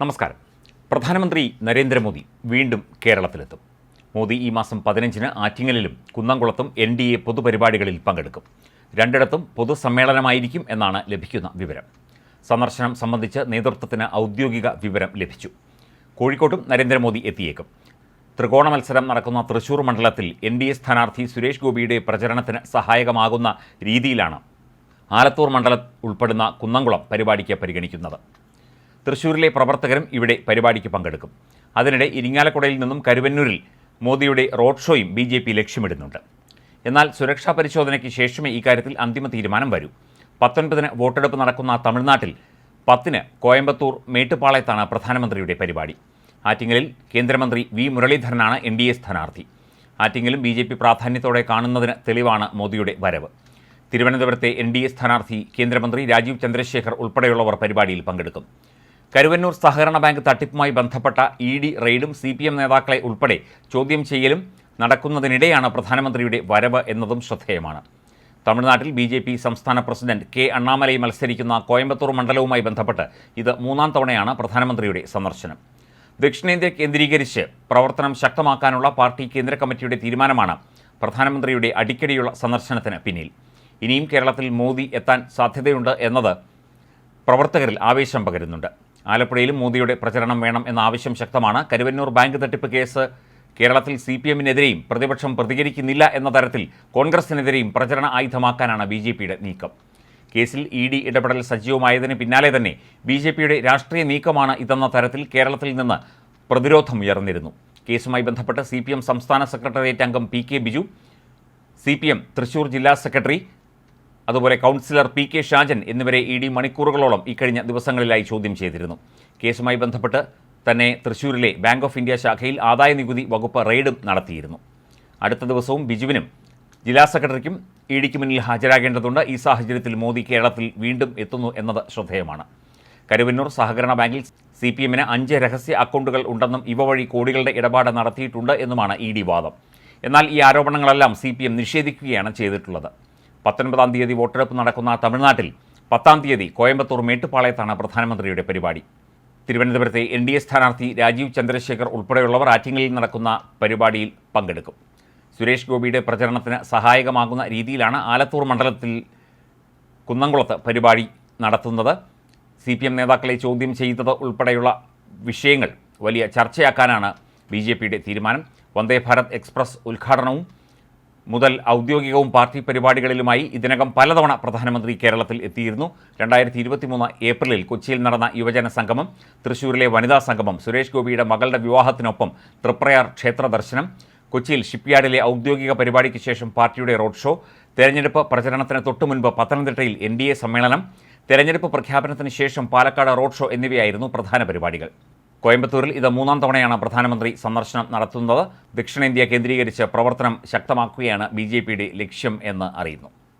നമസ്കാരം. പ്രധാനമന്ത്രി നരേന്ദ്രമോദി വീണ്ടും കേരളത്തിലെത്തും. മോദി ഈ മാസം പതിനഞ്ചിന് ആറ്റിങ്ങലിലും കുന്നംകുളത്തും എൻ ഡി എ പൊതുപരിപാടികളിൽ പങ്കെടുക്കും. രണ്ടിടത്തും പൊതുസമ്മേളനമായിരിക്കും എന്നാണ് ലഭിക്കുന്ന വിവരം. സന്ദർശനം സംബന്ധിച്ച് നേതൃത്വത്തിന് ഔദ്യോഗിക വിവരം ലഭിച്ചു. കോഴിക്കോട്ടും നരേന്ദ്രമോദി എത്തിയേക്കും. ത്രികോണ മത്സരം നടക്കുന്ന തൃശൂർ മണ്ഡലത്തിൽ എൻ ഡി എ സ്ഥാനാർത്ഥി സുരേഷ് ഗോപിയുടെ പ്രചരണത്തിന് സഹായകമാകുന്ന രീതിയിലാണ് ആലത്തൂർ മണ്ഡലം ഉൾപ്പെടുന്ന കുന്നംകുളം പരിപാടിക്ക് പരിഗണിക്കുന്നത്. തൃശൂരിലെ പ്രവർത്തകരും ഇവിടെ പരിപാടിക്ക് പങ്കെടുക്കും. അതിനിടെ ഇരിങ്ങാലക്കുടയിൽ നിന്നും കരുവന്നൂരിൽ മോദിയുടെ റോഡ് ഷോയും ബി ജെ പി ലക്ഷ്യമിടുന്നുണ്ട്. എന്നാൽ സുരക്ഷാ പരിശോധനയ്ക്ക് ശേഷമേ ഇക്കാര്യത്തിൽ അന്തിമ തീരുമാനം വരൂ. പത്തൊൻപതിന് വോട്ടെടുപ്പ് നടക്കുന്ന തമിഴ്നാട്ടിൽ പത്തിന് കോയമ്പത്തൂർ മേട്ടുപ്പാളയത്താണ് പ്രധാനമന്ത്രിയുടെ പരിപാടി. ആറ്റിങ്ങലിൽ കേന്ദ്രമന്ത്രി വി മുരളീധരനാണ് എൻ ഡി എ സ്ഥാനാർത്ഥി. ആറ്റിങ്ങലും ബി ജെ പി പ്രാധാന്യത്തോടെ കാണുന്നതിന് തെളിവാണ് മോദിയുടെ വരവ്. തിരുവനന്തപുരത്തെ എൻ ഡി എ സ്ഥാനാർത്ഥി കേന്ദ്രമന്ത്രി രാജീവ് ചന്ദ്രശേഖർ ഉൾപ്പെടെയുള്ളവർ പരിപാടിയിൽ പങ്കെടുക്കും. കരുവന്നൂർ സഹകരണ ബാങ്ക് തട്ടിപ്പുമായി ബന്ധപ്പെട്ട ഇ ഡി റെയ്ഡും സി പി എം നേതാക്കളെ ഉൾപ്പെടെ ചോദ്യം ചെയ്യലും നടക്കുന്നതിനിടെയാണ് പ്രധാനമന്ത്രിയുടെ വരവ് എന്നതും ശ്രദ്ധേയമാണ്. തമിഴ്നാട്ടിൽ ബി ജെ പി സംസ്ഥാന പ്രസിഡന്റ് കെ അണ്ണാമലൈ മത്സരിക്കുന്ന കോയമ്പത്തൂർ മണ്ഡലവുമായി ബന്ധപ്പെട്ട് ഇത് മൂന്നാം തവണയാണ് പ്രധാനമന്ത്രിയുടെ സന്ദർശനം. ദക്ഷിണേന്ത്യ കേന്ദ്രീകരിച്ച് പ്രവർത്തനം ശക്തമാക്കാനുള്ള പാർട്ടി കേന്ദ്ര കമ്മിറ്റിയുടെ തീരുമാനമാണ് പ്രധാനമന്ത്രിയുടെ അടിക്കടിയുള്ള സന്ദർശനത്തിന് പിന്നിൽ. ഇനിയും കേരളത്തിൽ മോദി എത്താൻ സാധ്യതയുണ്ട് എന്നത് പ്രവർത്തകരിൽ ആവേശം പകരുന്നുണ്ട്. ആലപ്പുഴയിലും മോദിയുടെ പ്രചരണം വേണം എന്ന ആവശ്യം ശക്തമാണ്. കരുവന്നൂർ ബാങ്ക് തട്ടിപ്പ് കേസ് കേരളത്തിൽ സി പി എമ്മിനെതിരെയും പ്രതിപക്ഷം പ്രതികരിക്കുന്നില്ല എന്ന തരത്തിൽ കോൺഗ്രസിനെതിരെയും പ്രചരണ ആയുധമാക്കാനാണ് ബി ജെ പിയുടെ നീക്കം. കേസിൽ ഇ ഡി ഇടപെടൽ സജീവമായതിന് പിന്നാലെ തന്നെ ബി ജെ പിയുടെ രാഷ്ട്രീയ നീക്കമാണ് ഇതെന്ന തരത്തിൽ കേരളത്തിൽ നിന്ന് പ്രതിരോധം ഉയർന്നിരുന്നു. കേസുമായി ബന്ധപ്പെട്ട് സി സംസ്ഥാന സെക്രട്ടേറിയറ്റ് അംഗം P K Biju C Thrissur ജില്ലാ സെക്രട്ടറി അതുപോലെ കൗൺസിലർ പി കെ ഷാജൻ എന്നിവരെ ഇ ഡി മണിക്കൂറുകളോളം ഇക്കഴിഞ്ഞ ദിവസങ്ങളിലായി ചോദ്യം ചെയ്തിരുന്നു. കേസുമായി ബന്ധപ്പെട്ട് തന്നെ തൃശൂരിലെ ബാങ്ക് ഓഫ് ഇന്ത്യ ശാഖയിൽ ആദായ നികുതി വകുപ്പ് റെയ്ഡും നടത്തിയിരുന്നു. അടുത്ത ദിവസവും ബിജുവിനും ജില്ലാ സെക്രട്ടറിക്കും ഇ ഡിക്ക് മുന്നിൽ ഹാജരാകേണ്ടതുണ്ട്. ഈ സാഹചര്യത്തിൽ മോദി കേരളത്തിൽ വീണ്ടും എത്തുന്നു എന്നത് ശ്രദ്ധേയമാണ്. കരുവന്നൂർ സഹകരണ ബാങ്കിൽ സി പി എമ്മിന് അഞ്ച് രഹസ്യ അക്കൗണ്ടുകൾ ഉണ്ടെന്നും ഇവ വഴി കോടികളുടെ ഇടപാട് നടത്തിയിട്ടുണ്ട് എന്നുമാണ് ഇ ഡി വാദം. എന്നാൽ ഈ ആരോപണങ്ങളെല്ലാം സി പി എം നിഷേധിക്കുകയാണ് ചെയ്തിട്ടുള്ളത്. പത്തൊൻപതാം തീയതി വോട്ടെടുപ്പ് നടക്കുന്ന തമിഴ്നാട്ടിൽ പത്താം തീയതി കോയമ്പത്തൂർ മേട്ടുപ്പാളയത്താണ് പ്രധാനമന്ത്രിയുടെ പരിപാടി. തിരുവനന്തപുരത്തെ എൻ ഡി എ സ്ഥാനാർത്ഥി രാജീവ് ചന്ദ്രശേഖർ ഉൾപ്പെടെയുള്ളവർ ആറ്റിങ്ങലിൽ നടക്കുന്ന പരിപാടിയിൽ പങ്കെടുക്കും. സുരേഷ് ഗോപിയുടെ പ്രചരണത്തിന് സഹായകമാകുന്ന രീതിയിലാണ് ആലത്തൂർ മണ്ഡലത്തിൽ കുന്നംകുളത്ത് പരിപാടി നടത്തുന്നത്. സി പി എം നേതാക്കളെ ചോദ്യം ചെയ്തത് ഉൾപ്പെടെയുള്ള വിഷയങ്ങൾ വലിയ ചർച്ചയാക്കാനാണ് ബി ജെ പിയുടെ തീരുമാനം. വന്ദേ ഭാരത് എക്സ്പ്രസ് ഉദ്ഘാടനവും മുതൽ ഔദ്യോഗികവും പാർട്ടി പരിപാടികളിലുമായി ഇതിനകം പലതവണ പ്രധാനമന്ത്രി കേരളത്തിൽ എത്തിയിരുന്നു. രണ്ടായിരത്തി ഇരുപത്തിമൂന്ന് ഏപ്രിലിൽ കൊച്ചിയിൽ നടന്ന യുവജന സംഗമം തൃശൂരിലെ വനിതാ സംഗമം സുരേഷ് ഗോപിയുടെ മകളുടെ വിവാഹത്തിനൊപ്പം തൃപ്രയാർ ക്ഷേത്ര ദർശനം കൊച്ചിയിൽ ഷിപ്പ്യാർഡിലെ ഔദ്യോഗിക പരിപാടിക്ക് ശേഷം പാർട്ടിയുടെ റോഡ് ഷോ തെരഞ്ഞെടുപ്പ് പ്രചരണത്തിന് തൊട്ടുമുൻപ് പത്തനംതിട്ടയിൽ എൻ സമ്മേളനം തെരഞ്ഞെടുപ്പ് പ്രഖ്യാപനത്തിന് ശേഷം പാലക്കാട് റോഡ് ഷോ എന്നിവയായിരുന്നു പ്രധാന പരിപാടികൾ. കോയമ്പത്തൂരിൽ ഇത് മൂന്നാം തവണയാണ് പ്രധാനമന്ത്രി സന്ദർശനം നടത്തുന്നത്. ദക്ഷിണേന്ത്യ കേന്ദ്രീകരിച്ച് പ്രവർത്തനം ശക്തമാക്കുകയാണ് ബി ലക്ഷ്യം എന്ന് അറിയുന്നു.